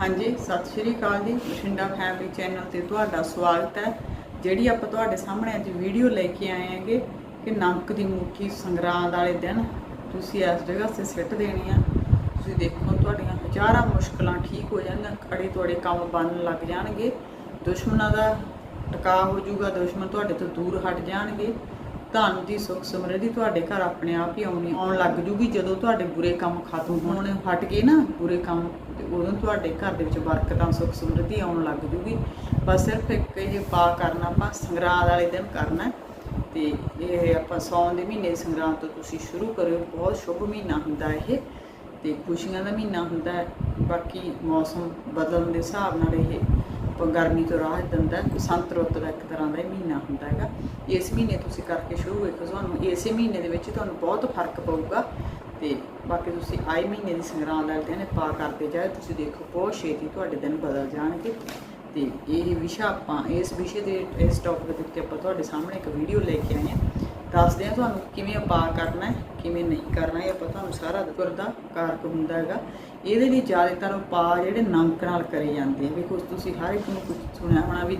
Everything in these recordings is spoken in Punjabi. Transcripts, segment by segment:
ਹਾਂਜੀ, ਸਤਿ ਸ਼੍ਰੀ ਅਕਾਲ ਜੀ। ਬਠਿੰਡਾ ਫੈਮਿਲੀ ਚੈਨਲ ਤੇ ਤੁਹਾਡਾ ਸਵਾਗਤ ਹੈ। ਜਿਹੜੀ ਆਪਾਂ ਤੁਹਾਡੇ ਸਾਹਮਣੇ ਅੱਜ ਵੀਡੀਓ ਲੈ ਕੇ ਆਏ ਹਾਂਗੇ, ਕਿ ਨਮਕ ਦੀ ਮੁੱਠੀ ਸੰਗਰਾਂਦ ਵਾਲੇ ਦਿਨ, ਤੁਸੀਂ ਇਸ ਜਗ੍ਹਾ ਤੇ ਸਿੱਟ ਦੇਣੀ ਆ। ਤੁਸੀਂ ਦੇਖੋ, ਤੁਹਾਡੀਆਂ ਹਜ਼ਾਰਾਂ ਮੁਸ਼ਕਲਾਂ ਠੀਕ ਹੋ ਜਾਣਗੀਆਂ ਅੜੇ ਤੁਹਾਡੇ ਕੰਮ ਬਣਨ ਲੱਗ ਜਾਣਗੇ। ਦੁਸ਼ਮਣਾਂ ਦਾ ਟਿਕਾ ਹੋ ਜਾਊਗਾ, ਦੁਸ਼ਮਣ ਤੁਹਾਡੇ ਤੋਂ ਦੂਰ ਹਟ ਜਾਣਗੇ। ਧਨ ਦੀ ਸੁੱਖ ਸਮਰਿੱਧੀ ਤੁਹਾਡੇ ਘਰ ਆਪਣੇ ਆਪ ਹੀ ਆਉਣੀ, ਆਉਣ ਲੱਗ ਜੂਗੀ ਜਦੋਂ ਤੁਹਾਡੇ ਬੁਰੇ ਕੰਮ ਖਤਮ ਹੋਣੇ, ਹਟ ਗਏ ਨਾ ਬੁਰੇ ਕੰਮ, ਤੇ ਉਦੋਂ ਤੁਹਾਡੇ ਘਰ ਦੇ ਵਿੱਚ ਬਰਕਤਾਂ, ਸੁੱਖ ਸਮਰਿੱਧੀ ਆਉਣ ਲੱਗ ਜੂਗੀ। ਬਸ ਸਿਰਫ ਇੱਕ ਇਹ ਪਾ ਕਰਨਾ ਆਪਾਂ, ਸੰਗਰਾਂਦ ਵਾਲੇ ਦਿਨ ਕਰਨਾ ਹੈ। ਤੇ ਇਹ ਆਪਾਂ ਸੌਣ ਦੇ ਮਹੀਨੇ ਸੰਗਰਾਂਦ ਤੋਂ ਤੁਸੀਂ ਸ਼ੁਰੂ ਕਰਿਓ। ਬਹੁਤ ਸ਼ੁਭ ਮਹੀਨਾ ਹੁੰਦਾ ਇਹ, ਤੇ ਖੁਸ਼ੀਆਂ ਦਾ ਮਹੀਨਾ ਹੁੰਦਾ ਬਾਕੀ ਮੌਸਮ ਬਦਲਣ ਦੇ ਹਿਸਾਬ ਨਾਲ ਇਹ ਗਰਮੀ ਤੋਂ ਰਾਹਤ ਦਿੰਦਾ ਹੈ ਬਸੰਤ ਰੁੱਤ ਦਾ ਇੱਕ ਤਰ੍ਹਾਂ ਦਾ ਇਹ ਮਹੀਨਾ ਹੁੰਦਾ ਹੈਗਾ। ਇਸ ਮਹੀਨੇ ਤੁਸੀਂ ਕਰਕੇ ਸ਼ੁਰੂ ਵੇਖੋ ਤੁਹਾਨੂੰ ਇਸੇ ਮਹੀਨੇ ਦੇ ਵਿੱਚ ਤੁਹਾਨੂੰ ਬਹੁਤ ਫ਼ਰਕ ਪਊਗਾ। ਤੇ ਬਾਕੀ ਤੁਸੀਂ ਆਏ ਮਹੀਨੇ ਦੀ ਸੰਗਰਾਂਦ ਵਾਲੇ ਦਿਨ ਪਾ ਕਰਦੇ ਜਾਏ ਤੁਸੀਂ ਦੇਖੋ ਬਹੁਤ ਛੇਤੀ ਤੁਹਾਡੇ ਦਿਨ ਬਦਲ ਜਾਣਗੇ। ਤੇ ਇਹ ਵਿਸ਼ਾ ਆਪਾਂ, ਇਸ ਵਿਸ਼ੇ ਦੇ, ਇਸ ਟੌਪਿਕ ਦੇ ਉੱਤੇ ਆਪਾਂ ਤੁਹਾਡੇ ਸਾਹਮਣੇ ਇੱਕ ਵੀਡੀਓ ਲੈ ਕੇ ਆਏ ਹਾਂ। ਦੱਸਦੇ ਹਾਂ ਤੁਹਾਨੂੰ ਕਿਵੇਂ ਪਾ ਕਰਨਾ ਹੈ। ਕਿਵੇਂ ਨਹੀਂ ਕਰਨਾ, ਇਹ ਆਪਾਂ ਤੁਹਾਨੂੰ ਸਾਰਾ ਗੁਰ ਕਾਰਕ ਹੁੰਦਾ ਹੈਗਾ। ਇਹਦੇ ਲਈ ਜ਼ਿਆਦਾਤਰ ਉਪਾਅ ਜਿਹੜੇ ਨਮਕ ਨਾਲ ਕਰੇ ਜਾਂਦੇ ਆ। ਵੇਖੋ ਤੁਸੀਂ ਹਰ ਇੱਕ ਨੂੰ ਕੁਝ ਸੁਣਿਆ ਹੋਣਾ ਵੀ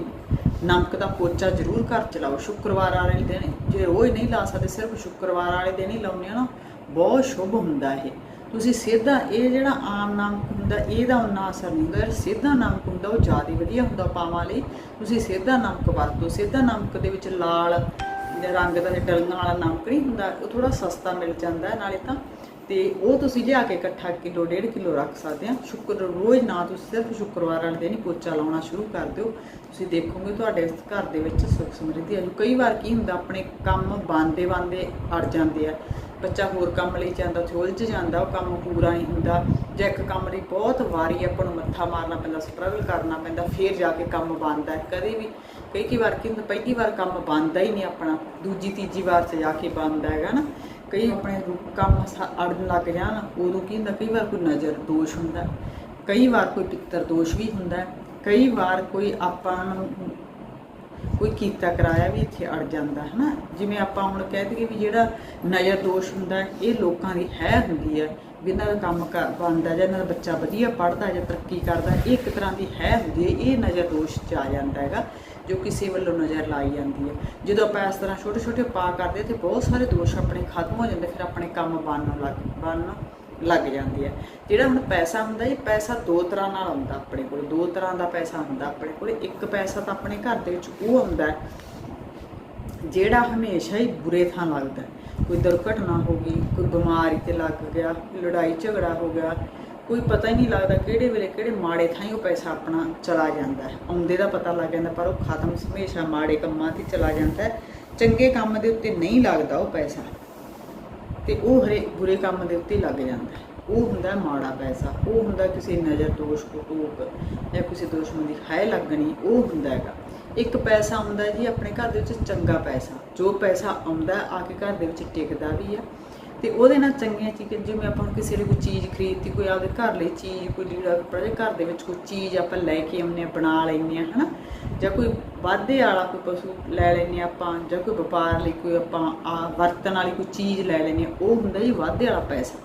ਨਮਕ ਦਾ ਪੋਚਾ ਜ਼ਰੂਰ ਘਰ ਚ ਸ਼ੁੱਕਰਵਾਰ ਵਾਲੇ ਦਿਨ ਜੇ ਰੋਜ਼ ਨਹੀਂ ਲਾ ਸਕਦੇ, ਸਿਰਫ ਸ਼ੁੱਕਰਵਾਰ ਵਾਲੇ ਦਿਨ ਹੀ ਲਾਉਂਦੇ ਆ ਨਾ, ਬਹੁਤ ਸ਼ੁਭ ਹੁੰਦਾ ਇਹ। ਤੁਸੀਂ ਸਿੱਧਾ ਇਹ ਜਿਹੜਾ ਆਮ ਨਮਕ ਹੁੰਦਾ, ਇਹਦਾ ਉਨਾ ਅਸਰ ਨਹੀਂ ਹੁੰਦਾ। ਸਿੱਧਾ ਨਮਕ ਹੁੰਦਾ, ਉਹ ਜ਼ਿਆਦਾ ਵਧੀਆ ਹੁੰਦਾ ਪਾਵਾਂ ਲਈ। ਤੁਸੀਂ ਸਿੱਧਾ ਨਮਕ ਵਰਤੋ। ਸਿੱਧਾ ਨਮਕ ਦੇ ਵਿੱਚ ਲਾਲ ਜਿਹੜਾ ਰੰਗ ਦਾ ਡਲਣਾ ਵਾਲਾ ਨਮਕ ਨਹੀਂ ਹੁੰਦਾ, ਉਹ ਥੋੜਾ ਸਸਤਾ ਮਿਲ ਜਾਂਦਾ ਹੈ, ਨਾਲੇ ਤਾਂ ਤੇ ਉਹ ਤੁਸੀਂ ਲਿਆ ਕੇ ਇਕੱਠਾ ਕਿਲੋ, ਡੇਢ ਕਿਲੋ ਰੱਖ ਸਕਦੇ ਆ। ਸ਼ੁੱਕਰ, ਰੋਜ਼ ਨਾ ਤੁਸੀਂ ਸਿਰਫ ਸ਼ੁੱਕਰਵਾਰ ਵਾਲੇ ਦਿਨ ਹੀ ਪੋਚਾ ਲਾਉਣਾ ਸ਼ੁਰੂ ਕਰ ਦਿਓ। ਤੁਸੀਂ ਦੇਖੋਗੇ ਤੁਹਾਡੇ ਘਰ ਦੇ ਵਿੱਚ ਸੁੱਖ ਸਮਰਿੱਧੀ ਆਜੂ ਕਈ ਵਾਰ ਕੀ ਹੁੰਦਾ, ਆਪਣੇ ਕੰਮ ਬੰਦੇ ਬੰਦੇ ਅੜ ਜਾਂਦੇ ਆ। ਬੱਚਾ ਹੋਰ ਕੰਮ ਲਈ ਜਾਂਦਾ ਉੱਥੇ ਉਲਝ ਜਾਂਦਾ, ਉਹ ਕੰਮ ਪੂਰਾ ਨਹੀਂ ਹੁੰਦਾ। ਜਾਂ ਇੱਕ ਕੰਮ ਲਈ ਬਹੁਤ ਵਾਰੀ ਆਪਾਂ ਨੂੰ ਮੱਥਾ ਮਾਰਨਾ ਪੈਂਦਾ ਸਟਰਗਲ ਕਰਨਾ ਪੈਂਦਾ, ਫਿਰ ਜਾ ਕੇ ਕੰਮ ਬਣਦਾ ਹੈ। ਕਦੇ ਵੀ ਕਈ ਕਈ ਵਾਰ ਕੀ ਹੁੰਦਾ, ਪਹਿਲੀ ਵਾਰ ਕੰਮ ਬਣਦਾ ਹੀ ਨਹੀਂ ਆਪਣਾ, ਦੂਜੀ ਤੀਜੀ ਵਾਰ 'ਚ ਜਾ ਕੇ ਬਣਦਾ ਹੈਗਾ ਨਾ। ਕਈ ਆਪਣੇ ਰੂ- ਕੰਮ ਸ- ਅੜਨ ਲੱਗ ਜਾਣ, ਉਦੋਂ ਕੀ ਹੁੰਦਾ, ਕਈ ਵਾਰ ਕੋਈ ਨਜ਼ਰ ਦੋਸ਼ ਹੁੰਦਾ, ਕਈ ਵਾਰ ਕੋਈ ਪਿੱਤਰ ਦੋਸ਼ ਵੀ ਹੁੰਦਾ ਕਈ ਵਾਰ ਕੋਈ ਆਪਾਂ ਨੂੰ ਕੋਈ ਕੀਤਾ ਕਰਾਇਆ ਵੀ ਇੱਥੇ ਅੜ ਜਾਂਦਾ ਹੈ ਨਾ ਜਿਵੇਂ ਆਪਾਂ ਹੁਣ ਕਹਿ ਦਈਏ ਵੀ ਜਿਹੜਾ ਨਜ਼ਰ ਦੋਸ਼ ਹੁੰਦਾ, ਇਹ ਲੋਕਾਂ ਦੀ ਹੈ ਹੁੰਦੀ ਹੈ, ਵੀ ਇਹਨਾਂ ਦਾ ਕੰਮ ਕਰ ਬਣਦਾ ਜਾਂ ਇਹਨਾਂ ਦਾ ਬੱਚਾ ਵਧੀਆ ਪੜ੍ਹਦਾ ਜਾਂ ਤਰੱਕੀ ਕਰਦਾ, ਇਹ ਇੱਕ ਤਰ੍ਹਾਂ ਦੀ ਹੈ ਹੁੰਦੀ ਹੈ, ਇਹ ਨਜ਼ਰ ਦੋਸ਼ ਚ ਆ ਜਾਂਦਾ ਹੈਗਾ, ਜੋ ਕਿਸੇ ਵੱਲੋਂ ਨਜ਼ਰ ਲਾਈ ਜਾਂਦੀ ਹੈ। ਜਦੋਂ ਆਪਾਂ ਇਸ ਤਰ੍ਹਾਂ ਛੋਟੇ ਛੋਟੇ ਪਾ ਕਰਦੇ, ਤੇ ਬਹੁਤ ਸਾਰੇ ਦੋਸ਼ ਆਪਣੇ ਖਤਮ ਹੋ ਜਾਂਦੇ, ਫਿਰ ਆਪਣੇ ਕੰਮ ਬਣਨ ਲੱਗ, ਬਣਨ ਲੱਗ ਜਾਂਦੀ ਹੈ। ਜਿਹੜਾ ਹੁਣ ਪੈਸਾ ਹੁੰਦਾ, ਇਹ ਪੈਸਾ ਦੋ ਤਰ੍ਹਾਂ ਨਾਲ ਆਉਂਦਾ ਆਪਣੇ ਕੋਲ। ਦੋ ਤਰ੍ਹਾਂ ਦਾ ਪੈਸਾ ਹੁੰਦਾ ਆਪਣੇ ਕੋਲ। ਇੱਕ ਪੈਸਾ ਤਾਂ ਆਪਣੇ ਘਰ ਦੇ ਵਿੱਚ ਉਹ ਆਉਂਦਾ ਜਿਹੜਾ ਹਮੇਸ਼ਾ ਹੀ ਬੁਰੇ ਥਾਂ ਲੱਗਦਾ ਕੋਈ ਦੁਰਘਟਨਾ ਹੋ ਗਈ, ਕੋਈ ਬਿਮਾਰੀ ਤੇ ਲੱਗ ਗਿਆ, ਲੜਾਈ ਝਗੜਾ ਹੋ ਗਿਆ, ਕੋਈ ਪਤਾ ਹੀ ਨਹੀਂ ਲੱਗਦਾ ਕਿਹੜੇ ਵੇਲੇ ਕਿਹੜੇ ਮਾੜੇ ਥਾਂ ਹੀ ਉਹ ਪੈਸਾ ਆਪਣਾ ਚਲਾ ਜਾਂਦਾ ਆਉਂਦੇ ਦਾ ਪਤਾ ਲੱਗ ਜਾਂਦਾ, ਪਰ ਉਹ ਖਤਮ ਹਮੇਸ਼ਾ ਮਾੜੇ ਕੰਮਾਂ ਤੇ ਚਲਾ ਜਾਂਦਾ ਚੰਗੇ ਕੰਮ ਦੇ ਉੱਤੇ ਨਹੀਂ ਲੱਗਦਾ ਉਹ ਪੈਸਾ। ਤੇ ਉਹ ਹਰੇ ਬੁਰੇ ਕੰਮ ਦੇ ਉੱਤੇ ਲੱਗ ਜਾਂਦਾ ਹੈ। ਉਹ ਹੁੰਦਾ ਮਾੜਾ ਪੈਸਾ, ਉਹ ਹੁੰਦਾ ਕਿਸੇ ਨਜ਼ਰ ਦੋਸ਼ ਕੋ ਜਾਂ ਕਿਸੇ ਦੁਸ਼ਮਣ ਦੀ ਹੈ ਲੱਗਣੀ, ਉਹ ਹੁੰਦਾ ਹੈਗਾ। ਇੱਕ ਪੈਸਾ ਆਉਂਦਾ ਜੀ, ਆਪਣੇ ਘਰ ਦੇ ਵਿੱਚ ਚੰਗਾ ਪੈਸਾ। ਜੋ ਪੈਸਾ ਆਉਂਦਾ ਆ ਕੇ ਘਰ ਦੇ ਵਿੱਚ ਟਿਕਦਾ ਵੀ ਆ ਤੇ ਉਹਦੇ ਨਾਲ ਚੰਗੀਆਂ ਚੀਜ਼ਾਂ, ਜਿਵੇਂ ਆਪਾਂ ਨੂੰ ਕਿਸੇ ਲਈ ਕੋਈ ਚੀਜ਼ ਖਰੀਦਤੀ, ਕੋਈ ਆਪਦੇ ਘਰ ਲਈ ਚੀਜ਼, ਕੋਈ ਲੀੜਾ ਕੱਪੜਾ ਜਾਂ ਘਰ ਦੇ ਵਿੱਚ ਕੋਈ ਚੀਜ਼ ਆਪਾਂ ਲੈ ਕੇ ਆਉਂਦੇ ਹਾਂ, ਬਣਾ ਲੈਂਦੇ ਹਾਂ, ਹਨਾ? ਜਾਂ ਕੋਈ ਵਾਧੇ ਵਾਲਾ ਕੋਈ ਪਸ਼ੂ ਲੈ ਲੈਂਦੇ ਹਾਂ ਆਪਾਂ, ਜਾਂ ਕੋਈ ਵਪਾਰ ਲਈ ਕੋਈ ਆਪਾਂ, ਆ, ਵਰਤਣ ਵਾਲੀ ਕੋਈ ਚੀਜ਼ ਲੈ ਲੈਂਦੇ ਹਾਂ, ਉਹ ਹੁੰਦਾ ਜੀ ਵਾਧੇ ਵਾਲਾ ਪੈਸਾ।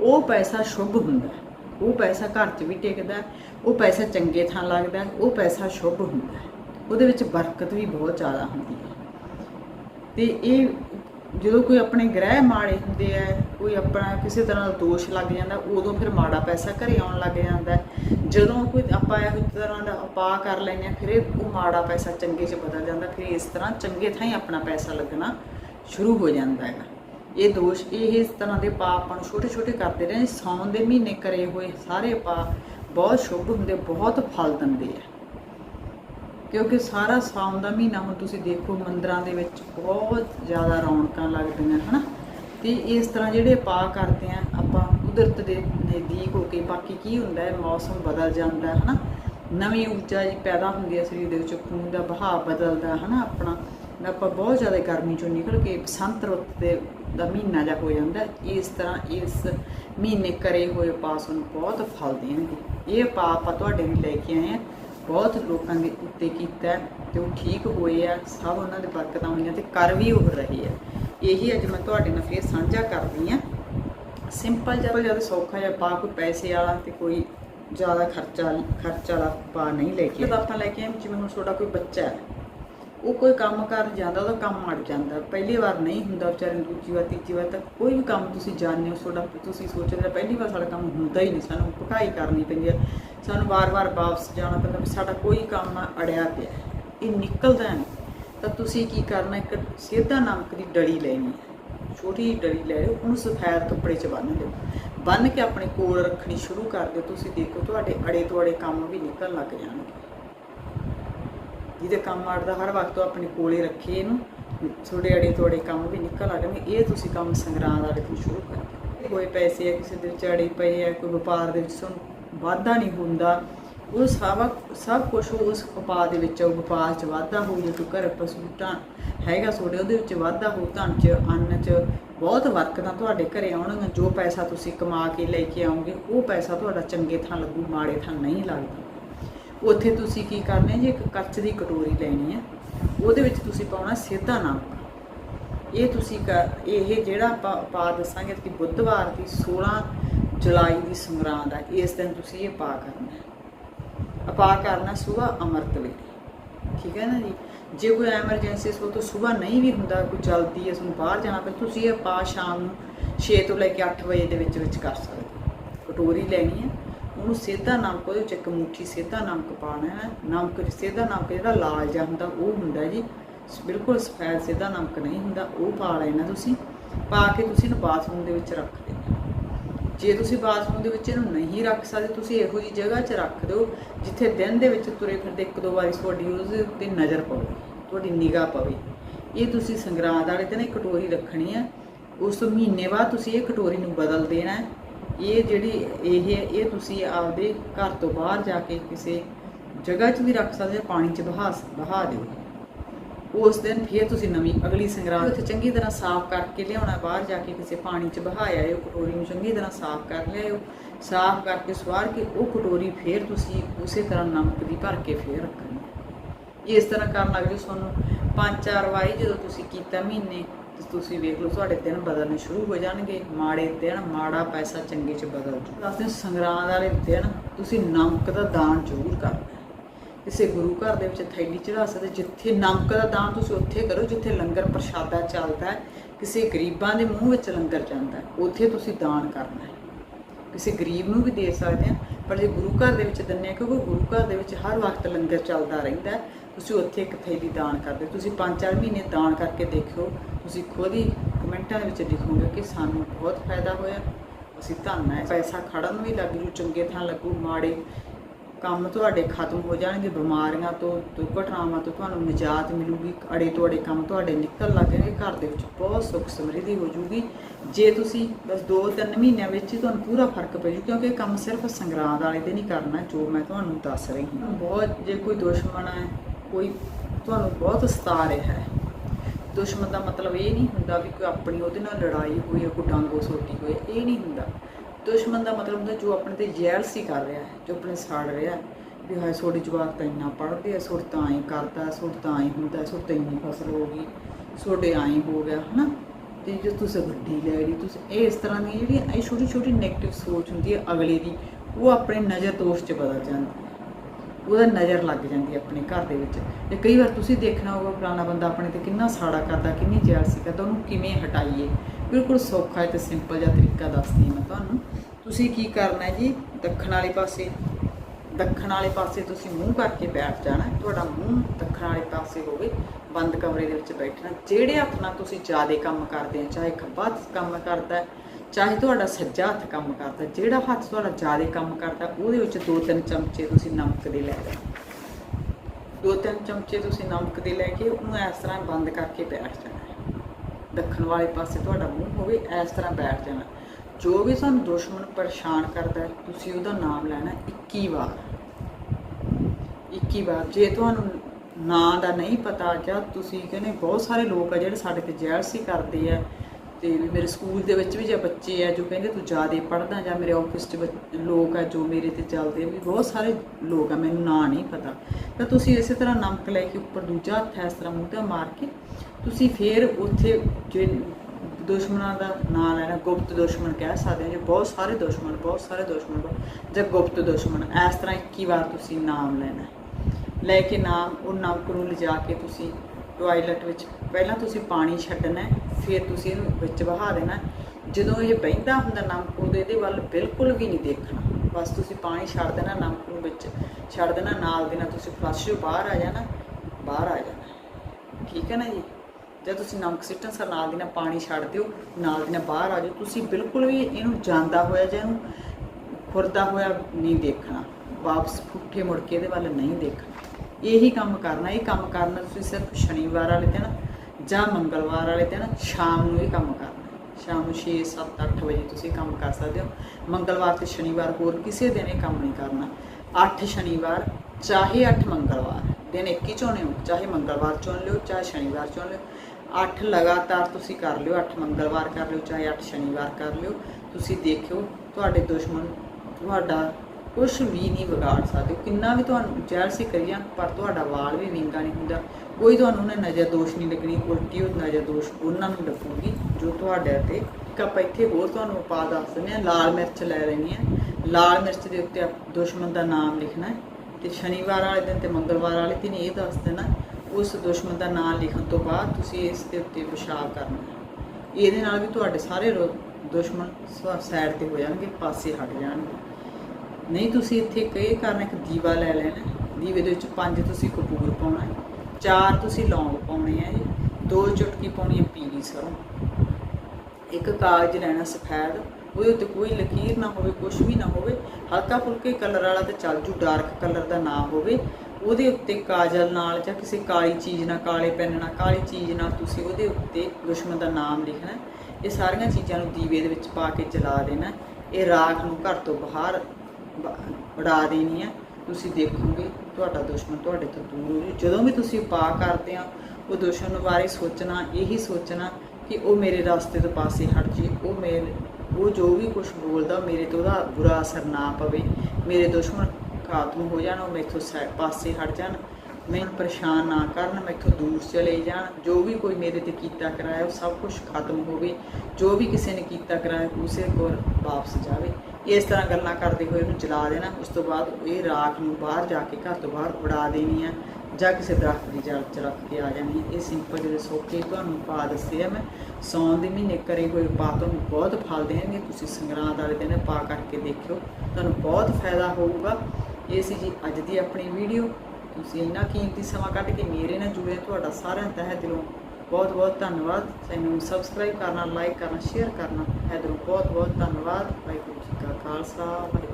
ਉਹ ਪੈਸਾ ਸ਼ੁਭ ਹੁੰਦਾ ਉਹ ਪੈਸਾ ਘਰ 'ਚ ਵੀ ਟਿਕਦਾ ਉਹ ਪੈਸਾ ਚੰਗੇ ਥਾਂ ਲੱਗਦਾ ਉਹ ਪੈਸਾ ਸ਼ੁਭ ਹੁੰਦਾ ਉਹਦੇ ਵਿੱਚ ਬਰਕਤ ਵੀ ਬਹੁਤ ਜ਼ਿਆਦਾ ਹੁੰਦੀ ਹੈ। ਤੇ ਇਹ ਜਦੋਂ ਕੋਈ ਆਪਣੇ ਗ੍ਰਹਿ ਮਾੜੇ ਹੁੰਦੇ ਆ, ਕੋਈ ਆਪਣਾ ਕਿਸੇ ਤਰ੍ਹਾਂ ਦਾ ਦੋਸ਼ ਲੱਗ ਜਾਂਦਾ, ਉਦੋਂ ਫਿਰ ਮਾੜਾ ਪੈਸਾ ਘਰੇ ਆਉਣ ਲੱਗ ਜਾਂਦਾ। ਜਦੋਂ ਕੋਈ ਆਪਾਂ ਇਹੋ ਤਰ੍ਹਾਂ ਦਾ ਉਪਾਅ ਕਰ ਲੈਂਦੇ ਆ, ਫਿਰ ਇਹ ਉਹ ਮਾੜਾ ਪੈਸਾ ਚੰਗੇ 'ਚ ਬਦਲ ਜਾਂਦਾ, ਫਿਰ ਇਸ ਤਰ੍ਹਾਂ ਚੰਗੇ ਥਾਂ ਹੀ ਆਪਣਾ ਪੈਸਾ ਲੱਗਣਾ ਸ਼ੁਰੂ ਹੋ ਜਾਂਦਾ ਹੈਗਾ। ਇਹ ਦੋਸ਼, ਇਹ ਇਸ ਤਰ੍ਹਾਂ ਦੇ ਪਾਪ ਆਪਾਂ ਨੂੰ ਛੋਟੇ ਛੋਟੇ ਕਰਦੇ ਰਹੇ ਸੌਣ ਦੇ ਮਹੀਨੇ ਕਰੇ ਹੋਏ ਸਾਰੇ ਪਾਪ ਬਹੁਤ ਸ਼ੁਭ ਹੁੰਦੇ, ਬਹੁਤ ਫਲ ਦਿੰਦੇ ਆ। ਕਿਉਂਕਿ ਸਾਰਾ ਸਾਉਣ ਦਾ ਮਹੀਨਾ ਹੁਣ ਤੁਸੀਂ ਦੇਖੋ ਮੰਦਰਾਂ ਦੇ ਵਿੱਚ ਬਹੁਤ ਜ਼ਿਆਦਾ ਰੌਣਕਾਂ ਲੱਗਦੀਆਂ, ਹਨਾ? ਤੇ ਇਸ ਤਰ੍ਹਾਂ ਜਿਹੜੇ ਪਾ ਕਰਦੇ ਆ, ਆਪਾਂ ਕੁਦਰਤ ਦੇ ਨਜ਼ਦੀਕ ਹੋ ਕੇ ਬਾਕੀ ਕੀ ਹੁੰਦਾ ਹੈ? ਮੌਸਮ ਬਦਲ ਜਾਂਦਾ ਹੈ ਹਨਾ? ਨਵੀਂ ਊਰਜਾ ਜੀ ਪੈਦਾ ਹੁੰਦੀ ਹੈ ਸਰੀਰ ਦੇ ਵਿੱਚ, ਖੂਨ ਦਾ ਵਹਾਅ ਬਦਲਦਾ ਹੈ ਹਨਾ? ਆਪਣਾ ਆਪਾਂ ਬਹੁਤ ਜ਼ਿਆਦਾ ਗਰਮੀ ਚੋਂ ਨਿਕਲ ਕੇ ਬਸੰਤ ਰੁੱਤ ਦੇ ਦਾ ਮਹੀਨਾ ਜਾ ਹੋ ਜਾਂਦਾ ਇਸ ਤਰ੍ਹਾਂ ਇਸ ਮਹੀਨੇ ਕਰੇ ਹੋਏ ਪਾਸ ਨੂੰ ਬਹੁਤ ਫਲ ਦੇਣਗੇ। ਇਹ ਪਾਪ ਆਪਾਂ ਤੁਹਾਡੇ ਵੀ ਲੈ ਕੇ ਆਏ ਆ। ਬਹੁਤ ਲੋਕਾਂ ਦੇ ਉੱਤੇ ਕੀਤਾ ਹੈ ਤੇ ਉਹ ਠੀਕ ਹੋਏ ਆ, ਸਭ ਉਹਨਾਂ ਦੇ ਬਰਕਤਾਂ ਹੋਈਆਂ ਤੇ ਕਰ ਵੀ ਉਹ ਰਹੀ ਹੈ ਇਹੀ ਅੱਜ ਮੈਂ ਤੁਹਾਡੇ ਨਾਲ ਫੇਰ ਸਾਂਝਾ ਕਰਦੀ ਆ ਸਿੰਪਲ ਜਿਹਾ ਜ਼ਿਆਦਾ ਸੌਖਾ ਜਿਹਾ ਪਾ ਕੋਈ ਪੈਸੇ ਵਾਲਾ ਤੇ ਕੋਈ ਜ਼ਿਆਦਾ ਖਰਚਾ ਖਰਚਾ ਵਾਲਾ ਪਾ ਨਹੀਂ ਲੈ ਕੇ। ਤਾਂ ਲੈ ਕੇ ਆਏ ਜਿਵੇਂ ਹੁਣ ਤੁਹਾਡਾ ਕੋਈ ਬੱਚਾ ਹੈ ਉਹ ਕੋਈ ਕੰਮ ਕਰਨ ਜਾਂਦਾ ਉਹਦਾ ਕੰਮ ਅੜ ਜਾਂਦਾ। ਪਹਿਲੀ ਵਾਰ ਨਹੀਂ ਹੁੰਦਾ ਵਿਚਾਰੇ ਨੂੰ, ਦੂਜੀ ਵਾਰ, ਤੀਜੀ ਵਾਰ ਤਾਂ ਕੋਈ ਵੀ ਕੰਮ ਤੁਸੀਂ ਜਾਣਦੇ ਹੋ, ਤੁਹਾਡਾ ਤੁਸੀਂ ਸੋਚਦੇ ਹੋ, ਪਹਿਲੀ ਵਾਰ ਸਾਡਾ ਕੰਮ ਹੁੰਦਾ ਹੀ ਨਹੀਂ। ਸਾਨੂੰ ਪਕਾਈ ਕਰਨੀ ਪੈਂਦੀ ਹੈ ਸਾਨੂੰ ਵਾਰ-ਵਾਰ ਵਾਪਸ ਜਾਣਾ ਪੈਂਦਾ ਵੀ ਸਾਡਾ ਕੋਈ ਕੰਮ ਅੜਿਆ ਪਿਆ। ਇਹ ਨਿਕਲਦਾ ਨਹੀਂ। ਤਾਂ ਤੁਸੀਂ ਕੀ ਕਰਨਾ, ਇੱਕ ਸਿੱਧਾ ਨਮਕ ਦੀ ਡਲੀ ਲੈਣੀ ਹੈ। ਛੋਟੀ ਜਿਹੀ ਡੜੀ ਲੈ ਲਿਓ, ਉਹਨੂੰ ਸਫੈਦ ਕੱਪੜੇ 'ਚ ਬੰਨ੍ਹ ਦਿਓ ਬੰਨ੍ਹ ਕੇ ਆਪਣੇ ਕੋਲ ਰੱਖਣੀ ਸ਼ੁਰੂ ਕਰ ਦਿਓ। ਤੁਸੀਂ ਦੇਖੋ ਤੁਹਾਡੇ ਅੜੇ ਤੁਹਾਡੇ ਕੰਮ ਵੀ ਨਿਕਲਣ ਲੱਗ ਜਾਣਗੇ। ਜਿਹਦੇ ਕੰਮ ਅੜਦਾ ਹਰ ਵਕਤ ਉਹ ਆਪਣੇ ਕੋਲੇ ਰੱਖੇ ਇਹਨੂੰ ਥੋੜੇ ਅੜੇ ਥੋੜੇ ਕੰਮ ਵੀ ਨਿਕਲ ਆ ਗਏ ਇਹ ਤੁਸੀਂ ਕੰਮ ਸੰਗਰਾਂ ਦਾ ਤੋਂ ਸ਼ੁਰੂ ਕਰ। ਦਿਓ ਕੋਈ ਪੈਸੇ ਆ ਕਿਸੇ ਦੇ ਵਿੱਚ ਅੜੇ ਪਏ ਆ ਕੋਈ ਵਪਾਰ ਦੇ ਵਿੱਚ ਤੁਹਾਨੂੰ ਵਾਧਾ ਨਹੀਂ ਹੁੰਦਾ। ਉਹ ਸਭ ਸਭ ਕੁਝ ਉਸ ਉਪਾਅ ਦੇ ਵਿੱਚ ਆ, ਉਹ ਵਪਾਰ 'ਚ ਵਾਧਾ ਹੋ ਜੇ ਕੋਈ ਘਰ ਪਸੂਟਾਂ ਹੈਗਾ ਤੁਹਾਡੇ ਉਹਦੇ ਵਿੱਚ ਵਾਧਾ ਹੋ ਧਨ 'ਚ ਅੰਨ 'ਚ ਬਹੁਤ ਵਰਕਤਾਂ ਤੁਹਾਡੇ ਘਰੇ ਆਉਣਗੀਆਂ ਜੋ ਪੈਸਾ ਤੁਸੀਂ ਕਮਾ ਕੇ ਲੈ ਕੇ ਆਉਂਗੇ ਉਹ ਪੈਸਾ ਤੁਹਾਡਾ ਚੰਗੇ ਥਾਂ ਲੱਗੂ ਮਾੜੇ ਥਾਂ ਨਹੀਂ ਲੱਗਦਾ। ਉੱਥੇ ਤੁਸੀਂ ਕੀ ਕਰਨਾ ਜੀ? ਇੱਕ ਕੱਚ ਦੀ ਕਟੋਰੀ ਲੈਣੀ ਹੈ ਉਹਦੇ ਵਿੱਚ ਤੁਸੀਂ ਪਾਉਣਾ ਸਿੱਧਾ ਨਮਕ। ਇਹ ਤੁਸੀਂ ਕ- ਇਹ ਜਿਹੜਾ ਆਪਾਂ ਪਾ ਦੱਸਾਂਗੇ ਕਿ ਬੁੱਧਵਾਰ ਦੀ 16 ਜੁਲਾਈ ਦੀ ਸੰਗਰਾਂਦ ਆ, ਇਸ ਦਿਨ ਤੁਸੀਂ ਇਹ ਪਾ ਕਰਨਾ ਹੈ। ਕਰਨਾ ਸਵੇਰ ਅੰਮ੍ਰਿਤ ਵੇਲੇ। ਠੀਕ ਹੈ ਨਾ ਜੀ? ਜੇ ਕੋਈ ਐਮਰਜੈਂਸੀ ਸੋ ਤੋਂ ਸਵੇਰ ਨਹੀਂ ਵੀ ਹੁੰਦਾ, ਕੋਈ ਜਲਦੀ ਇਸ ਨੂੰ ਬਾਹਰ ਜਾਣਾ ਪਏ ਤੁਸੀਂ ਇਹ ਪਾ ਸ਼ਾਮ ਨੂੰ 6 ਤੋਂ ਲੈ ਕੇ 8 ਵਜੇ ਦੇ ਵਿੱਚ ਵਿੱਚ ਕਰ ਸਕਦੇ ਹੋ। ਕਟੋਰੀ ਲੈਣੀ ਹੈ। ਉਹਨੂੰ ਸਿੱਧਾ ਨਮਕ, ਉਹਦੇ ਵਿੱਚ ਇੱਕ ਮੁੱਠੀ ਸਿੱਧਾ ਨਮਕ ਪਾਉਣਾ ਹੈ। ਨਮਕ ਸਿੱਧਾ ਨਮਕ ਜਿਹੜਾ ਲਾਲ ਜਿਹਾ ਹੁੰਦਾ, ਉਹ ਹੁੰਦਾ ਜੀ। ਬਿਲਕੁਲ ਸਫੈਦ ਸਿੱਧਾ ਨਮਕ ਨਹੀਂ ਹੁੰਦਾ, ਉਹ ਪਾ ਲੈਣਾ ਤੁਸੀਂ। ਪਾ ਕੇ ਤੁਸੀਂ ਇਹਨੂੰ ਬਾਥਰੂਮ ਦੇ ਵਿੱਚ ਰੱਖ ਦੇਣਾ ਜੇ ਤੁਸੀਂ ਬਾਥਰੂਮ ਦੇ ਵਿੱਚ ਇਹਨੂੰ ਨਹੀਂ ਰੱਖ ਸਕਦੇ, ਤੁਸੀਂ ਇਹੋ ਜੀ ਜਗ੍ਹਾ 'ਚ ਰੱਖ ਦਿਓ, ਜਿੱਥੇ ਦਿਨ ਦੇ ਵਿੱਚ ਤੁਰੇ ਫਿਰਦੇ ਇੱਕ ਦੋ ਵਾਰੀ ਤੁਹਾਡੀ ਉਹਦੇ ਉੱਤੇ ਨਜ਼ਰ ਪਵੇ, ਤੁਹਾਡੀ ਨਿਗਾਹ ਪਵੇ। ਇਹ ਤੁਸੀਂ ਸੰਗਰਾਂਦ ਵਾਲੇ ਦਿਨ ਇਹ ਕਟੋਰੀ ਰੱਖਣੀ ਹੈ। ਉਸ ਤੋਂ ਮਹੀਨੇ ਬਾਅਦ ਤੁਸੀਂ ਇਹ ਕਟੋਰੀ ਨੂੰ ਬਦਲ ਦੇਣਾ ਹੈ। ਇਹ ਜਿਹੜੀ ਇਹ ਇਹ ਤੁਸੀਂ ਆਪਦੇ ਘਰ ਤੋਂ ਬਾਹਰ ਜਾ ਕੇ ਕਿਸੇ ਜਗ੍ਹਾ 'ਚ ਵੀ ਰੱਖ ਸਕਦੇ ਹੋ, ਪਾਣੀ 'ਚ ਬਹਾ ਬਹਾ ਦਿਓ। ਉਸ ਦਿਨ ਫਿਰ ਤੁਸੀਂ ਨਵੀਂ ਅਗਲੀ ਸੰਗਰਾਂਦ ਉੱਥੇ ਚੰਗੀ ਤਰ੍ਹਾਂ ਸਾਫ਼ ਕਰਕੇ ਲਿਆਉਣਾ, ਬਾਹਰ ਜਾ ਕੇ ਕਿਸੇ ਪਾਣੀ 'ਚ ਬਹਾ ਆਇਓ ਕਟੋਰੀ ਨੂੰ ਚੰਗੀ ਤਰ੍ਹਾਂ ਸਾਫ਼ ਕਰ ਲਿਆਇਓ ਸਾਫ਼ ਕਰਕੇ ਸਵਾਰ ਕੇ ਉਹ ਕਟੋਰੀ ਫਿਰ ਤੁਸੀਂ ਉਸੇ ਤਰ੍ਹਾਂ ਨਮਕ ਦੀ ਭਰ ਕੇ ਫਿਰ ਰੱਖਣੀ। ਇਸ ਤਰ੍ਹਾਂ ਕਰਨ ਲੱਗ ਜਾਓ ਤੁਹਾਨੂੰ। ਪੰਜ ਚਾਰ ਵਾਰੀ ਜਦੋਂ ਤੁਸੀਂ ਕੀਤਾ ਮਹੀਨੇ ਤੇ ਤੁਸੀਂ ਵੇਖ ਲਓ ਤੁਹਾਡੇ ਦਿਨ ਬਦਲਣੇ ਸ਼ੁਰੂ ਹੋ ਜਾਣਗੇ। ਮਾੜੇ ਦਿਨ ਮਾੜਾ ਪੈਸਾ ਚੰਗੇ 'ਚ ਬਦਲ ਜੂ ਦੱਸਦੇ ਸੰਗਰਾਂਦ ਵਾਲੇ ਦਿਨ ਤੁਸੀਂ ਨਮਕ ਦਾ ਦਾਨ ਜ਼ਰੂਰ ਕਰਨਾ ਕਿਸੇ ਗੁਰੂ ਘਰ ਦੇ ਵਿੱਚ ਥੈਲੀ ਚੜਾ ਸਕਦੇ, ਜਿੱਥੇ ਨਮਕ ਦਾ ਦਾਨ ਤੁਸੀਂ ਉੱਥੇ ਕਰੋ, ਜਿੱਥੇ ਲੰਗਰ ਪ੍ਰਸ਼ਾਦਾ ਚੱਲਦਾ ਹੈ। ਕਿਸੇ ਗਰੀਬਾਂ ਦੇ ਮੂੰਹ ਵਿੱਚ ਲੰਗਰ ਜਾਂਦਾ ਹੈ, ਉੱਥੇ ਤੁਸੀਂ ਦਾਨ ਕਰਨਾ ਹੈ। ਕਿਸੇ ਗਰੀਬ ਨੂੰ ਵੀ ਦੇ ਸਕਦੇ ਆ ਪਰ ਜੇ ਗੁਰੂ ਘਰ ਦੇ ਵਿੱਚ ਦਿੰਦੇ ਆ ਕਿਉਂਕਿ ਗੁਰੂ ਘਰ ਦੇ ਵਿੱਚ ਹਰ ਵਕਤ ਲੰਗਰ ਚੱਲਦਾ ਰਹਿੰਦਾ ਤੁਸੀਂ ਉੱਥੇ ਇੱਕ ਥੈਲੀ ਦਾਨ ਕਰਦੇ ਹੋ। ਤੁਸੀਂ 5-4 ਮਹੀਨੇ ਦਾਨ ਕਰਕੇ ਦੇਖਿਓ। ਤੁਸੀਂ ਖੁਦ ਹੀ ਕਮੈਂਟਾਂ ਦੇ ਵਿੱਚ ਲਿਖੋਗੇ ਕਿ ਸਾਨੂੰ ਬਹੁਤ ਫਾਇਦਾ ਹੋਇਆ। ਅਸੀਂ ਧੰਨ ਹੈ ਪੈਸਾ ਖੜਨ ਵੀ ਲੱਗ ਜੂ, ਚੰਗੇ ਥਾਂ ਲੱਗੂ, ਮਾੜੇ ਕੰਮ ਤੁਹਾਡੇ ਖਤਮ ਹੋ ਜਾਣਗੇ, ਬਿਮਾਰੀਆਂ ਤੋਂ, ਦੁਰਘਟਨਾਵਾਂ ਤੋਂ ਤੁਹਾਨੂੰ ਨਿਜਾਤ ਮਿਲੂਗੀ ਅੜੇ ਤੋੜੇ ਕੰਮ ਤੁਹਾਡੇ ਨਿਕਲ ਲੱਗਣਗੇ ਘਰ ਦੇ ਵਿੱਚ ਬਹੁਤ ਸੁੱਖ ਸਮਰਿੱਧੀ ਹੋ ਜੂਗੀ। ਜੇ ਤੁਸੀਂ ਬਸ 2-3 ਮਹੀਨਿਆਂ ਵਿੱਚ ਹੀ ਤੁਹਾਨੂੰ ਪੂਰਾ ਫ਼ਰਕ ਪੈ ਜੂ, ਕਿਉਂਕਿ ਕੰਮ ਸਿਰਫ ਸੰਗਰਾਂਦ ਵਾਲੇ ਦਿਨ ਨਹੀਂ ਕਰਨਾ ਜੋ ਮੈਂ ਤੁਹਾਨੂੰ ਦੱਸ ਰਹੀ ਹਾਂ। ਬਹੁਤ, ਜੇ ਕੋਈ ਦੁਸ਼ਮਣ ਹੈ ਕੋਈ ਤੁਹਾਨੂੰ ਬਹੁਤ ਸਤਾ ਰਿਹਾ ਹੈ। ਦੁਸ਼ਮਣ ਦਾ ਮਤਲਬ ਇਹ ਨਹੀਂ ਹੁੰਦਾ ਵੀ ਕੋਈ ਆਪਣੀ ਉਹਦੇ ਨਾਲ ਲੜਾਈ ਹੋਈ ਹੈ ਕੋਈ ਡਾਂਗੋ ਸੋਟੀ ਹੋਏ ਇਹ ਨਹੀਂ ਹੁੰਦਾ। ਦੁਸ਼ਮਣ ਦਾ ਮਤਲਬ ਹੁੰਦਾ ਜੋ ਆਪਣੇ ਤੇ ਜੈਲਸੀ ਕਰ ਰਿਹਾ ਹੈ, ਜੋ ਆਪਣੇ ਸਾੜ ਰਿਹਾ ਹੈ ਵੀ ਹਾਏ ਛੋਟੀ ਜਵਾਕ ਤਾਂ ਇੰਨਾ ਪੜ੍ਹਦੇ ਆ, ਸੁਰ ਤਾਂ ਐਂ ਕਰਦਾ, ਸੁਰ ਤਾਂ ਐਂ ਹੁੰਦਾ, ਸੁਰ ਤਾਂ ਇੰਨੀ ਫਸਲ ਹੋ ਗਈ ਛੋਟੇ ਐਂ ਹੋ ਗਿਆ, ਹਨਾ? ਤੇ ਜੇ ਤੁਸੀਂ ਗੱਡੀ ਲੈ ਲਈ ਤੁਸੀਂ ਇਹ ਇਸ ਤਰ੍ਹਾਂ ਦੀ ਜਿਹੜੀ ਇਹ ਛੋਟੀ ਛੋਟੀ 네ਗੇਟਿਵ ਸੋਚ ਹੁੰਦੀ ਹੈ ਅਗਲੇ ਦੀ, ਉਹ ਆਪਣੇ ਨਜ਼ਰ ਦੋਸ਼ 'ਚ ਬਦਲ ਜਾਂਦੀ। ਹੈ ਉਹਦਾ ਨਜ਼ਰ ਲੱਗ ਜਾਂਦੀ ਹੈ ਆਪਣੇ ਘਰ ਦੇ ਵਿੱਚ। ਤੇ ਕਈ ਵਾਰ ਤੁਸੀਂ ਦੇਖਣਾ ਹੋਊਗਾ ਪੁਰਾਣਾ ਬੰਦਾ ਆਪਣੇ ਤੇ ਕਿੰਨਾ ਸਾੜਾ ਕਰਦਾ ਕਿੰਨੀ ਜੈਲਸੀ ਕਰਦਾ ਉਹਨੂੰ ਕਿਵੇਂ ਹਟਾਈਏ? ਬਿਲਕੁਲ ਸੌਖਾ ਹੈ ਤੇ ਸਿੰਪਲ ਜਿਹਾ ਤਰੀਕਾ ਦੱਸਦੀ ਮੈਂ ਤੁਹਾਨੂੰ। ਤੁਸੀਂ ਕੀ ਕਰਨਾ ਹੈ ਜੀ? ਦੱਖਣ ਵਾਲੇ ਪਾਸੇ ਦੱਖਣ ਵਾਲੇ ਪਾਸੇ ਤੁਸੀਂ ਮੂੰਹ ਕਰਕੇ ਬੈਠ ਜਾਣਾ। ਤੁਹਾਡਾ ਮੂੰਹ ਦੱਖਣ ਵਾਲੇ ਪਾਸੇ ਹੋਵੇ ਬੰਦ ਕਮਰੇ ਦੇ ਵਿੱਚ ਬੈਠਣਾ। ਜਿਹੜੇ ਹੱਥ ਨਾਲ ਤੁਸੀਂ ਜ਼ਿਆਦਾ ਕੰਮ ਕਰਦੇ ਆ ਚਾਹੇ ਖੱਬਾ ਕੰਮ ਕਰਦਾ ਹੈ, ਚਾਹੇ ਤੁਹਾਡਾ ਸੱਜਾ ਹੱਥ ਕੰਮ ਕਰਦਾ, ਜਿਹੜਾ ਹੱਥ ਤੁਹਾਡਾ ਜ਼ਿਆਦਾ ਕੰਮ ਕਰਦਾ, ਉਹਦੇ ਵਿੱਚ ਦੋ ਤਿੰਨ ਚਮਚੇ ਤੁਸੀਂ ਨਮਕ ਦੇ ਲੈ ਲੈਣੇ ਦੋ ਤਿੰਨ ਚਮਚੇ ਤੁਸੀਂ ਨਮਕ ਦੇ ਲੈ ਕੇ ਉਹਨੂੰ ਇਸ ਤਰ੍ਹਾਂ ਬੰਦ ਕਰਕੇ ਬੈਠ ਜਾਣਾ ਦੱਖਣ ਵਾਲੇ ਪਾਸੇ ਤੁਹਾਡਾ ਮੂੰਹ ਹੋਵੇ, ਇਸ ਤਰ੍ਹਾਂ ਬੈਠ ਜਾਣਾ। ਜੋ ਵੀ ਤੁਹਾਨੂੰ ਦੁਸ਼ਮਣ ਪਰੇਸ਼ਾਨ ਕਰਦਾ ਤੁਸੀਂ ਉਹਦਾ ਨਾਮ ਲੈਣਾ 21 ਵਾਰ। 21 ਵਾਰ। ਜੇ ਤੁਹਾਨੂੰ ਨਾਂ ਦਾ ਨਹੀਂ ਪਤਾ ਜਾਂ ਤੁਸੀਂ ਕਹਿੰਦੇ ਬਹੁਤ ਸਾਰੇ ਲੋਕ ਆ ਜਿਹੜੇ ਸਾਡੇ ਤੇ ਜੈਲਸੀ ਕਰਦੇ ਆ ਤੇ ਵੀ ਮੇਰੇ ਸਕੂਲ ਦੇ ਵਿੱਚ ਵੀ ਜਾਂ ਬੱਚੇ ਆ ਜੋ ਕਹਿੰਦੇ ਤੂੰ ਜ਼ਿਆਦਾ ਪੜ੍ਹਦਾ ਜਾਂ ਮੇਰੇ ਆਫਿਸ 'ਚ ਬੱਚ- ਲੋਕ ਆ ਜੋ ਮੇਰੇ ਤੇ ਚੱਲਦੇ ਵੀ ਬਹੁਤ ਸਾਰੇ ਲੋਕ ਆ ਮੈਨੂੰ ਨਾਂ ਨਹੀਂ ਪਤਾ। ਤਾਂ ਤੁਸੀਂ ਇਸੇ ਤਰ੍ਹਾਂ ਨਮਕ ਲੈ ਕੇ ਉੱਪਰ ਦੂਜਾ ਹੱਥ ਇਸ ਤਰ੍ਹਾਂ ਮੂੰਹ ਤੇ ਮਾਰ ਕੇ ਤੁਸੀਂ ਫੇਰ ਉੱਥੇ ਜੇ ਦੁਸ਼ਮਣਾਂ ਦਾ ਨਾਂ ਲੈਣਾ ਗੁਪਤ ਦੁਸ਼ਮਣ ਕਹਿ ਸਕਦੇ ਹਾਂ ਜੇ ਬਹੁਤ ਸਾਰੇ ਦੁਸ਼ਮਣ ਬਹੁਤ ਸਾਰੇ ਦੁਸ਼ਮਣ ਜਾਂ ਗੁਪਤ ਦੁਸ਼ਮਣ ਇਸ ਤਰ੍ਹਾਂ 21 ਵਾਰ ਤੁਸੀਂ ਨਾਮ ਲੈਣਾ। ਲੈ ਕੇ ਨਾਮ ਉਹ ਨਮਕ ਨੂੰ ਲਿਜਾ ਕੇ ਤੁਸੀਂ ਟਾਇਲਟ ਵਿੱਚ ਪਹਿਲਾਂ ਤੁਸੀਂ ਪਾਣੀ ਛੱਡਣਾ ਹੈ, ਫਿਰ ਤੁਸੀਂ ਇਹਨੂੰ ਵਿੱਚ ਵਹਾ ਦੇਣਾ। ਜਦੋਂ ਇਹ ਬਹਿੰਦਾ ਹੁੰਦਾ ਨਮਕ ਉਹਦੇ ਇਹਦੇ ਵੱਲ ਬਿਲਕੁਲ ਵੀ ਨਹੀਂ ਦੇਖਣਾ। ਬਸ ਤੁਸੀਂ ਪਾਣੀ ਛੱਡ ਦੇਣਾ ਨਮਕ ਨੂੰ ਵਿੱਚ। ਛੱਡ ਦੇਣਾ, ਨਾਲ ਦੇ ਨਾਲ ਤੁਸੀਂ ਫਲਸ਼ ਬਾਹਰ ਆ ਜਾਣਾ। ਬਾਹਰ ਆ ਜਾਣਾ। ਠੀਕ ਹੈ ਨਾ ਜੀ? ਜਦ ਤੁਸੀਂ ਨਮਕ ਸਿੱਟਣ ਸਰ ਨਾਲ ਦੀ ਨਾਲ ਪਾਣੀ ਛੱਡ ਦਿਓ, ਨਾਲ ਦੀ ਨਾਲ ਬਾਹਰ ਆ ਜਾਓ। ਤੁਸੀਂ ਬਿਲਕੁਲ ਵੀ ਇਹਨੂੰ ਜਾਂਦਾ ਹੋਇਆ ਜਾਂ ਇਹਨੂੰ ਖੁਰਦਾ ਹੋਇਆ ਨਹੀਂ ਦੇਖਣਾ। ਵਾਪਸ ਪੁੱਠੇ ਮੁੜ ਕੇ ਇਹਦੇ ਵੱਲ ਨਹੀਂ ਦੇਖਣਾ। ਇਹੀ ਕੰਮ ਕਰਨਾ। ਇਹ ਕੰਮ ਕਰਨਾ ਤੁਸੀਂ ਸਿਰਫ ਸ਼ਨੀਵਾਰ ਵਾਲੇ ਦਿਨ ਜਾਂ ਮੰਗਲਵਾਰ ਵਾਲੇ ਦਿਨ ਸ਼ਾਮ ਨੂੰ ਇਹ ਕੰਮ ਕਰਨਾ। ਸ਼ਾਮ ਨੂੰ 6 7 8 ਵਜੇ ਤੁਸੀਂ ਕੰਮ ਕਰ ਸਕਦੇ ਹੋ। ਮੰਗਲਵਾਰ ਤੇ ਸ਼ਨੀਵਾਰ ਹੋਰ ਕਿਸੇ ਦਿਨ ਇਹ ਕੰਮ ਨਹੀਂ ਕਰਨਾ। 8 ਸ਼ਨੀਵਾਰ, ਚਾਹੇ 8 ਮੰਗਲਵਾਰ, ਦਿਨ ਇੱਕ ਹੀ ਚੁਣੇ ਹੋ, ਚਾਹੇ ਮੰਗਲਵਾਰ ਚੁਣ ਲਿਓ, ਚਾਹੇ ਸ਼ਨੀਵਾਰ ਚੁਣ ਲਿਓ। 8 ਲਗਾਤਾਰ ਤੁਸੀਂ ਕਰ ਲਿਓ 8 ਮੰਗਲਵਾਰ ਕਰ ਲਿਓ, ਚਾਹੇ 8 ਸ਼ਨੀਵਾਰ ਕਰ ਲਿਓ। ਤੁਸੀਂ ਦੇਖਿਓ, ਤੁਹਾਡੇ ਦੁਸ਼ਮਣ ਤੁਹਾਡਾ ਕੁਝ ਵੀ ਨਹੀਂ ਵਿਗਾੜ ਸਕਦੇ। ਕਿੰਨਾ ਵੀ ਤੁਹਾਨੂੰ ਜ਼ਹਿਰ ਸੀ ਕਰੀਆਂ, ਪਰ ਤੁਹਾਡਾ ਵਾਲ ਵੀ ਵਿੰਗਾ ਨਹੀਂ ਹੁੰਦਾ। ਕੋਈ ਤੁਹਾਨੂੰ ਉਹਨੇ ਨਜ਼ਰ ਦੋਸ਼ ਨਹੀਂ ਲੱਗਣੀ, ਉਲਟੀ ਉਹ ਨਜ਼ਰ ਦੋਸ਼ ਉਹਨਾਂ ਨੂੰ ਲੱਗੂਗੀ ਜੋ ਤੁਹਾਡੇ ਤੇ ਇੱਕ ਆਪਾਂ ਇੱਥੇ ਹੋਰ ਤੁਹਾਨੂੰ ਉਪਾਅ ਦੱਸ ਦਿੰਦੇ ਹਾਂ, ਲਾਲ ਮਿਰਚ ਲੈ ਲੈਣੀ ਹੈ। ਲਾਲ ਮਿਰਚ ਦੇ ਉੱਤੇ ਆਪ- ਦੁਸ਼ਮਣ ਦਾ ਨਾਮ ਲਿਖਣਾ ਹੈ ਤੇ ਸ਼ਨੀਵਾਰ ਵਾਲੇ ਦਿਨ ਤੇ ਮੰਗਲਵਾਰ ਵਾਲੇ ਦਿਨ ਇਹ ਦੱਸ ਦੇਣਾ ਉਸ ਦੁਸ਼ਮਣ ਦਾ ਨਾਮ ਲਿਖਣ ਤੋਂ ਬਾਅਦ ਤੁਸੀਂ ਇਸ ਦੇ ਉੱਤੇ ਪਿਸ਼ਾਬ ਕਰਨਾ ਇਹਦੇ ਨਾਲ ਵੀ ਤੁਹਾਡੇ ਸਾਰੇ ਰੋ- ਦੁਸ਼ਮਣ ਸਾਈਡ ਤੇ ਹੋ ਜਾਣਗੇ, ਪਾਸੇ ਹਟ ਜਾਣਗੇ। ਨਹੀਂ ਤੁਸੀਂ ਇੱਥੇ ਕਈ ਕਾਰਨ ਇੱਕ ਦੀਵਾ ਲੈ ਲੈਣਾ ਦੀਵੇ ਦੇ ਵਿੱਚ ਪੰਜ ਤੁਸੀਂ ਕਪੂਰ ਪਾਉਣਾ ਹੈ। ਚਾਰ ਤੁਸੀਂ ਲੌਂਗ ਪਾਉਣੇ ਆ ਜੀ, ਦੋ ਚੁਟਕੀ ਪਾਉਣੀ ਹੈ ਪੀਲੀ ਸਰੋਂ। ਇੱਕ ਕਾਗਜ਼ ਲੈਣਾ ਸਫੈਦ, ਉਹਦੇ ਉੱਤੇ ਕੋਈ ਲਕੀਰ ਨਾ ਹੋਵੇ ਕੁਝ ਵੀ ਨਾ ਹੋਵੇ, ਹਲਕਾ ਫੁਲਕੇ ਕਲਰ ਵਾਲਾ ਤਾਂ ਚੱਲ ਜੂ, ਡਾਰਕ ਕਲਰ ਦਾ ਨਾ ਹੋਵੇ। ਉਹਦੇ ਉੱਤੇ ਕਾਜਲ ਨਾਲ ਜਾਂ ਕਿਸੇ ਕਾਲੀ ਚੀਜ਼ ਨਾਲ, ਕਾਲੇ ਪੈਨ ਨਾਲ, ਕਾਲੀ ਚੀਜ਼ ਨਾਲ ਤੁਸੀਂ ਉਹਦੇ ਉੱਤੇ ਦੁਸ਼ਮਣ ਦਾ ਨਾਮ ਲਿਖਣਾ ਇਹ ਸਾਰੀਆਂ ਚੀਜ਼ਾਂ ਨੂੰ ਦੀਵੇ ਦੇ ਵਿੱਚ ਪਾ ਕੇ ਜਲਾ ਦੇਣਾ ਇਹ ਰਾਖ ਨੂੰ ਘਰ ਤੋਂ ਬਾਹਰ ਉਡਾ ਦੇਣੀ ਹੈ। ਤੁਸੀਂ ਦੇਖੋਗੇ ਤੁਹਾਡਾ ਦੁਸ਼ਮਣ ਤੁਹਾਡੇ ਤੋਂ ਦੂਰ ਹੋ ਜੂ ਜਦੋਂ ਵੀ ਤੁਸੀਂ ਉਪਾਅ ਕਰਦੇ ਆ ਉਹ ਦੁਸ਼ਮਣ ਬਾਰੇ ਸੋਚਣਾ, ਇਹੀ ਸੋਚਣਾ ਕਿ ਉਹ ਮੇਰੇ ਰਸਤੇ ਤੋਂ ਪਾਸੇ ਹਟ ਜੇ। ਉਹ ਮੇਰੇ, ਉਹ ਜੋ ਵੀ ਕੁਝ ਬੋਲਦਾ ਮੇਰੇ ਤੋਂ ਉਹਦਾ ਬੁਰਾ ਅਸਰ ਨਾ ਪਵੇ। ਮੇਰੇ ਦੁਸ਼ਮਣ ਖਾਤਮ ਹੋ ਜਾਣ, ਉਹ ਮੈਥੋਂ ਸੈ- ਪਾਸੇ ਹਟ ਜਾਣ। ਮੈਨੂੰ ਪਰੇਸ਼ਾਨ ਨਾ ਕਰਨ, ਮੈਥੋਂ ਦੂਰ ਚਲੇ ਜਾਣ। ਜੋ ਵੀ ਕੋਈ ਮੇਰੇ ਤੇ ਕੀਤਾ ਕਰਾਇਆ, ਉਹ ਸਭ ਕੁਝ ਖਤਮ ਹੋਵੇ। ਜੋ ਵੀ ਕਿਸੇ ਨੇ ਕੀਤਾ ਕਰਾਇਆ, ਉਸੇ ਕੋਲ ਵਾਪਸ ਜਾਵੇ। ਇਸ ਤਰ੍ਹਾਂ ਗੱਲਾਂ ਕਰਦੇ ਹੋਏ ਉਹਨੂੰ ਜਲਾ ਦੇਣਾ। ਉਸ ਤੋਂ ਬਾਅਦ ਇਹ ਰਾਖ ਨੂੰ ਬਾਹਰ ਜਾ ਕੇ ਘਰ ਤੋਂ ਬਾਹਰ ਉਡਾ ਦੇਣੀ ਆ ਜਾਂ ਕਿਸੇ ਦਰਖਤ ਦੀ ਜੜ 'ਚ ਰੱਖ ਕੇ ਆ ਜਾਣੀ ਇਹ ਸਿੰਪਲ ਜਿਹੜੇ ਸੋਕੇ ਤੁਹਾਨੂੰ ਪਾ ਦੱਸੇ ਆ ਮੈਂ। ਸੌਣ ਦੇ ਮਹੀਨੇ ਕਰੇ ਕੋਈ ਪਾ ਤੁਹਾਨੂੰ ਬਹੁਤ ਫਲ ਦੇਣਗੇ। ਤੁਸੀਂ ਸੰਗਰਾਂਦ ਵਾਲੇ ਦਿਨ ਪਾ ਕਰਕੇ ਦੇਖਿਓ। ਤੁਹਾਨੂੰ ਬਹੁਤ ਫਾਇਦਾ ਹੋਊਗਾ। ਇਹ ਸੀ ਜੀ ਅੱਜ ਦੀ ਆਪਣੀ ਵੀਡੀਓ ਤੁਸੀਂ ਇੰਨਾ ਕੀਮਤੀ ਸਮਾਂ ਕੱਢ ਕੇ ਮੇਰੇ ਨਾਲ ਜੁੜੇ ਤੁਹਾਡਾ ਸਾਰਿਆਂ ਦਾ ਤਹਿ ਦਿਲੋਂ ਬਹੁਤ ਬਹੁਤ ਧੰਨਵਾਦ। ਚੈਨਲ ਨੂੰ ਸਬਸਕ੍ਰਾਈਬ ਕਰਨਾ ਲਾਈਕ ਕਰਨਾ ਸ਼ੇਅਰ ਕਰਨਾ। ਹੈ ਦਿਲੋਂ ਬਹੁਤ ਬਹੁਤ ਧੰਨਵਾਦ। ਵਾਹਿਗੁਰੂ ਜੀ ਕਾ ਖਾਲਸਾ ਵਾਹਿਗੁਰੂ